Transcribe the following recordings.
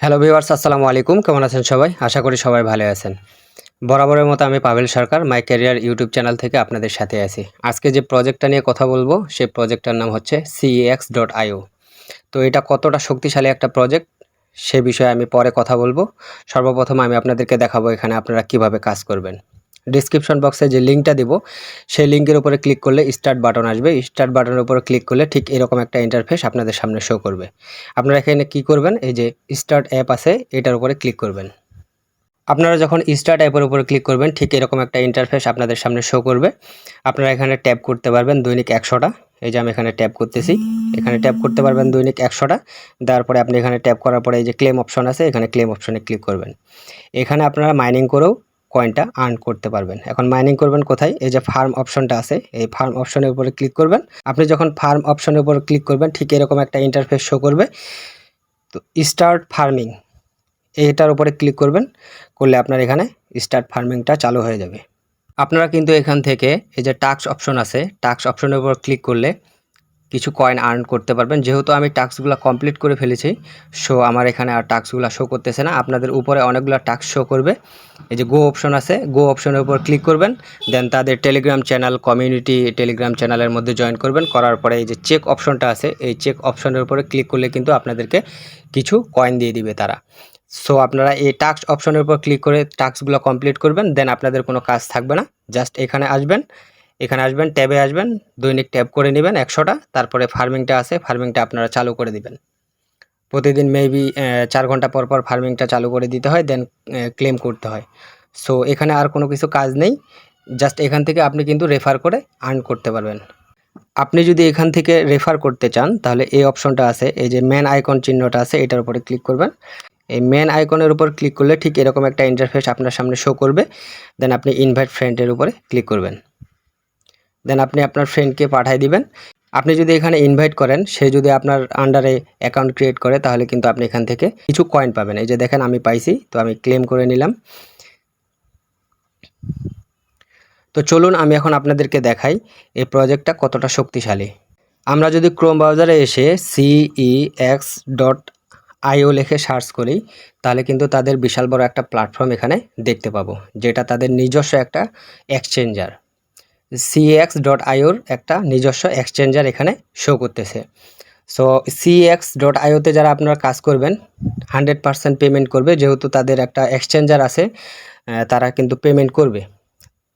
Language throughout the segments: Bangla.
হ্যালো ভিউয়ার্স আসসালামু আলাইকুম। কেমন আছেন সবাই? আশা করি সবাই ভালো আছেন। বরাবরের মতো আমি Pavel Sarkar my career YouTube channel থেকে আপনাদের সাথে আছি। আজকে যে প্রজেক্টটা নিয়ে কথা বলব, সেই প্রজেক্টটার নাম হচ্ছে সিএক্স ডট আইও তো এটা কতটা শক্তিশালী একটা প্রজেক্ট সে বিষয়ে আমি পরে কথা বলব। সর্বপ্রথম আমি আপনাদেরকে দেখাবো এখানে আপনারা কীভাবে কাজ করবেন। ডিসক্রিপশন বক্সে যে লিঙ্কটা দিব, সেই লিঙ্কের উপরে ক্লিক করলে স্টার্ট বাটন আসবে। স্টার্ট বাটনের উপরে ক্লিক করলে ঠিক এরকম একটা ইন্টারফেস আপনাদের সামনে শো করবে। আপনারা এখানে কি করবেন? এই যে স্টার্ট অ্যাপ আছে, এটার উপরে ক্লিক করবেন। আপনারা যখন স্টার্ট অ্যাপের উপরে ক্লিক করবেন, ঠিক এরকম একটা ইন্টারফেস আপনাদের সামনে শো করবে। আপনারা এখানে ট্যাপ করতে পারবেন দৈনিক একশোটা। এই যে আমি এখানে ট্যাপ করতেছি। এখানে ট্যাপ করতে পারবেন দৈনিক একশোটা। তারপরে আপনি এখানে ট্যাপ করার পরে এই যে ক্লেম অপশন আছে, এখানে ক্লেম অপশনে ক্লিক করবেন। এখানে আপনারা মাইনিং করেও কয়েনটা আর্ন করতে পারবেন। এখন মাইনিং করবেন কোথায়? এই যে ফার্ম অপশনটা আছে, এই ফার্ম অপশনের উপরে ক্লিক করবেন। আপনি যখন ফার্ম অপশনের উপর ক্লিক করবেন, ঠিক এরকম একটা ইন্টারফেস শো করবে। তো স্টার্ট ফার্মিং এটার উপরে ক্লিক করবেন, করলে আপনার এখানে স্টার্ট ফার্মিংটা চালু হয়ে যাবে। আপনারা কিন্তু এখান থেকে এই যে টাক্স অপশন আছে টাক্স অপশনের উপর ক্লিক করলে কিছু কয়েন আর্ন করতে পারবেন। যেহেতু আমি টাস্কগুলো কমপ্লিট করে ফেলেছি সো আমার এখানে আর টাস্কগুলো শো করতেছে না। আপনাদের উপরে অনেকগুলো টাস্ক শো করবে। এই যে গো অপশন আছে গো অপশনের উপর ক্লিক করবেন দেন তাদের টেলিগ্রাম চ্যানেল কমিউনিটি টেলিগ্রাম চ্যানেলের মধ্যে জয়েন করবেন। করার পরে এই যে চেক অপশনটা আছে, এই চেক অপশনের উপরে ক্লিক করলে কিন্তু আপনাদেরকে কিছু কয়েন দিয়ে দিবে তারা। সো আপনারা এই টাস্ক অপশনের উপর ক্লিক করে টাস্কগুলো কমপ্লিট করবেন দেন আপনাদের কোনো কাজ থাকবে না। জাস্ট এখানে আসবেন এখানে আসবেন, ট্যাবে আসবেন, দৈনিক ট্যাব করে নেবেন একশোটা, তারপরে ফার্মিংটা আছে, ফার্মিংটা আপনারা চালু করে দিবেন। প্রতিদিন মেবি চার ঘণ্টা পর পর ফার্মিংটা চালু করে দিতে হয় দেন ক্লেম করতে হয়। সো এখানে আর কোনো কিছু কাজ নেই জাস্ট এখান থেকে আপনি কিন্তু রেফার করে আর্ন করতে পারবেন। আপনি যদি এখান থেকে রেফার করতে চান, তাহলে এই অপশনটা আছে, এই যে ম্যান আইকন চিহ্নটা আছে, এটার উপরে ক্লিক করবেন। এই মেন আইকনের উপর ক্লিক করলে ঠিক এরকম একটা ইন্টারফেস আপনার সামনে শো করবে দেন আপনি ইনভাইট ফ্রেন্ডের উপরে ক্লিক করবেন। দেন আপনি আপনার ফ্রেন্ডকে পাঠিয়ে দিবেন। আপনি যদি এখানে ইনভাইট করেন, সে যদি আপনার আন্ডারে অ্যাকাউন্ট ক্রিয়েট করে, তাহলে কিন্তু আপনি এখান থেকে কিছু কয়েন পাবেন। এই যে দেখেন আমি পাইছি, তো আমি ক্লেম করে নিলাম। তো চলুন আমি এখন আপনাদেরকে দেখাই এই প্রজেক্টটা কতটা শক্তিশালী। আমরা যদি ক্রোম ব্রাউজারে এসে সিই এক্স ডট আইও লেখে সার্চ করি, তাহলে কিন্তু তাদের বিশাল বড় একটা প্ল্যাটফর্ম এখানে দেখতে পাবো, যেটা তাদের নিজস্ব একটা এক্সচেঞ্জার সিএক্স ডট আইওর একটা নিজস্ব এক্সচেঞ্জার এখানে শো করতেছে। সো সিএক্স ডট আইওতে যারা আপনারা কাজ করবেন হান্ড্রেড পারসেন্ট পেমেন্ট করবে, যেহেতু তাদের একটা এক্সচেঞ্জার আছে তারা কিন্তু পেমেন্ট করবে।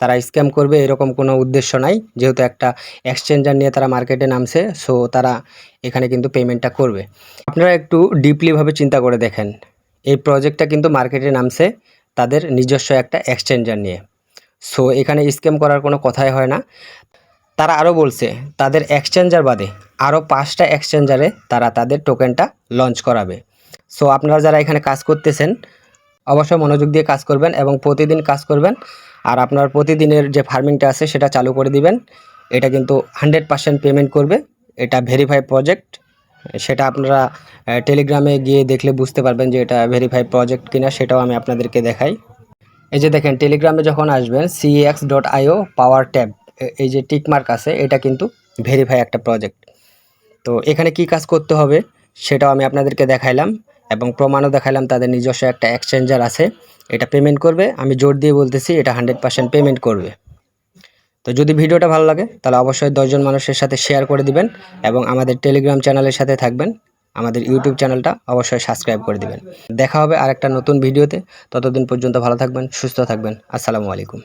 তারা স্ক্যাম করবে, এরকম কোনো উদ্দেশ্য নাই, যেহেতু একটা এক্সচেঞ্জার নিয়ে তারা মার্কেটে নামছে সো তারা এখানে কিন্তু পেমেন্টটা করবে। আপনারা একটু ডিপলিভাবে চিন্তা করে দেখেন, এই প্রজেক্টটা কিন্তু মার্কেটে নামছে, তাদের নিজস্ব একটা এক্সচেঞ্জার নিয়ে। সো এখানে স্ক্যাম করার কোনো কথাই হয় না। তারা আরও বলছে, তাদের এক্সচেঞ্জার বাদে আরও পাঁচটা এক্সচেঞ্জারে তারা তাদের টোকেনটা লঞ্চ করাবে। সো আপনারা যারা এখানে কাজ করতেছেন, অবশ্যই মনোযোগ দিয়ে কাজ করবেন এবং প্রতিদিন কাজ করবেন। আর আপনার প্রতিদিনের যে ফার্মিংটা আছে, সেটা চালু করে দিবেন। এটা কিন্তু হান্ড্রেড পার্সেন্ট পেমেন্ট করবে। এটা ভেরিফাই প্রজেক্ট সেটা আপনারা টেলিগ্রামে গিয়ে দেখলে বুঝতে পারবেন যে এটা ভেরিফাই প্রজেক্ট কিনা, সেটাও আমি আপনাদেরকে দেখাই। এই যে দেখেন টেলিগ্রামে যখন আসবেন CX dot IO power tab এই যে টিকমার্ক আছে, এটা কিন্তু ভেরিফাই একটা প্রজেক্ট তো এখানে কি কাজ করতে হবে, সেটাও আমি আপনাদেরকে দেখাইলাম এবং প্রমাণও দেখাইলাম, তাদের নিজস্ব একটা এক্সচেঞ্জার আছে, এটা পেমেন্ট করবে। আমি জোর দিয়ে বলতেছি, এটা হান্ড্রেড পার্সেন্ট পেমেন্ট করবে। তো যদি ভিডিওটা ভালো লাগে, তাহলে অবশ্যই দশজন মানুষের সাথে শেয়ার করে দিবেন এবং আমাদের টেলিগ্রাম চ্যানেলের সাথে থাকবেন। আমাদের ইউটিউব চ্যানেলটা অবশ্যই সাবস্ক্রাইব করে দেবেন। দেখা হবে আর একটা নতুন ভিডিওতে ততদিন পর্যন্ত ভালো থাকবেন, সুস্থ থাকবেন। আসসালামু আলাইকুম।